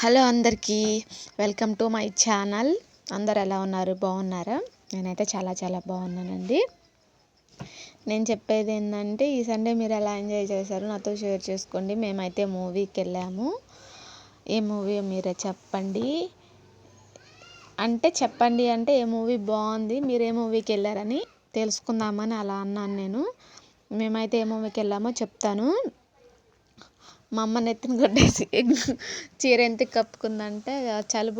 Hello అందరికీ welcome to my channel. అందరు ఎలా ఉన్నారు? బాగున్నారా? నేనైతే చాలా చాలా బాగున్నానండి. నేను చెప్పేది ఏంటంటే ఈ సండే మీరు ఎలా ఎంజాయ్ చేశారు నాతో షేర్ చేసుకోండి. మేమైతే మూవీకి వెళ్ళాము. ఏ మూవీ మీరే చెప్పండి? అంటే చెప్పండి అంటే ఏ మూవీ బాగుంది మీరు ఏ మూవీకి వెళ్ళారని తెలుసుకుందామని అలా అన్నాను నేను. మేమైతే ఏ మూవీకి వెళ్ళామో చెప్తాను. మా అమ్మ నెత్తిన కొట్టేసి చీర ఎంత కప్పుకుందంటే చలి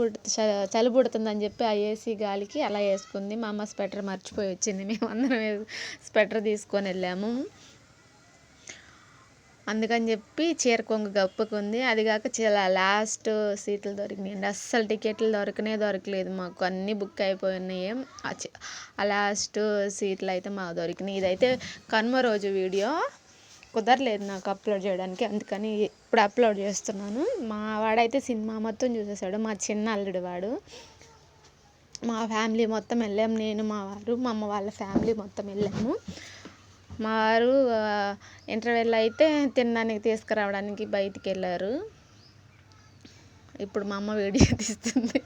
చలి పుడుతుందని చెప్పి ఆ ఏసీ గాలికి అలా వేసుకుంది. మా అమ్మ స్వెటర్ మర్చిపోయి వచ్చింది. మేము అందరం స్వెటర్ తీసుకొని వెళ్ళాము. అందుకని చెప్పి చీర కొంగు గప్పుకుంది అది కాక చాలా లాస్ట్ సీట్లు దొరికినాయి అండి. అస్సలు టికెట్లు దొరకనే దొరకలేదు మాకు. అన్నీ బుక్ అయిపోయినాయి ఆ లాస్ట్ సీట్లు అయితే మాకు దొరికినాయి. ఇదైతే కనుమ రోజు వీడియో. కుదరలేదు నాకు అప్లోడ్ చేయడానికి. అందుకని ఇప్పుడు అప్లోడ్ చేస్తున్నాను. మా వాడైతే సినిమా మొత్తం చూసేసాడు. మా చిన్న అల్లుడు వాడు. మా ఫ్యామిలీ మొత్తం వెళ్ళాము నేను మా వారు మా అమ్మ వాళ్ళ ఫ్యామిలీ మొత్తం వెళ్ళాము. మా వారు ఇంటర్వెల్ అయితే తినడానికి తీసుకురావడానికి బయటికి వెళ్ళారు. ఇప్పుడు మా అమ్మ వీడియో తీస్తుంది.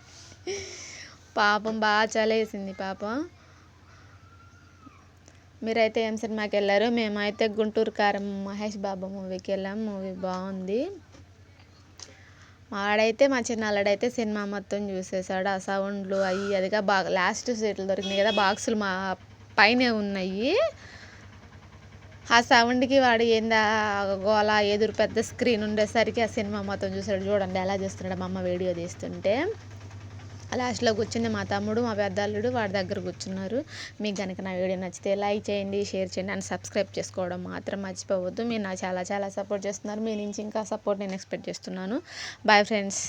పాపం బాగా చలేసింది పాపం. మీరైతే ఏం సినిమాకి వెళ్ళారు. మేమైతే గుంటూరు కారం మహేష్ బాబు మూవీకి వెళ్ళాం. మూవీ బాగుంది. వాడైతే మా చిన్నాళ్ళడైతే సినిమా మొత్తం చూసేసాడు. ఆ సౌండ్లు అవి అదిగా బాగా లాస్ట్ సీట్లు దొరికినాయి కదా బాక్సులు మా పైనే ఉన్నాయి. ఆ సౌండ్కి వాడు ఏందా గోల ఎదురు పెద్ద స్క్రీన్ ఉండేసరికి ఆ సినిమా మొత్తం చూసాడు. చూడండి ఎలా చేస్తున్నాడు మా అమ్మ వీడియో తీస్తుంటే. లాస్ట్లో కూర్చుంది మా తమ్ముడు మా పెద్దల్లుడు వాడి దగ్గర కూర్చున్నారు. మీకు కనుక నా వీడియో నచ్చితే లైక్ చేయండి షేర్ చేయండి అండ్ సబ్స్క్రైబ్ చేసుకోవడం మాత్రం మర్చిపోవద్దు. మీరు నాకు చాలా చాలా సపోర్ట్ చేస్తున్నారు. మీ నుంచి ఇంకా సపోర్ట్ నేను ఎక్స్పెక్ట్ చేస్తున్నాను. Bye friends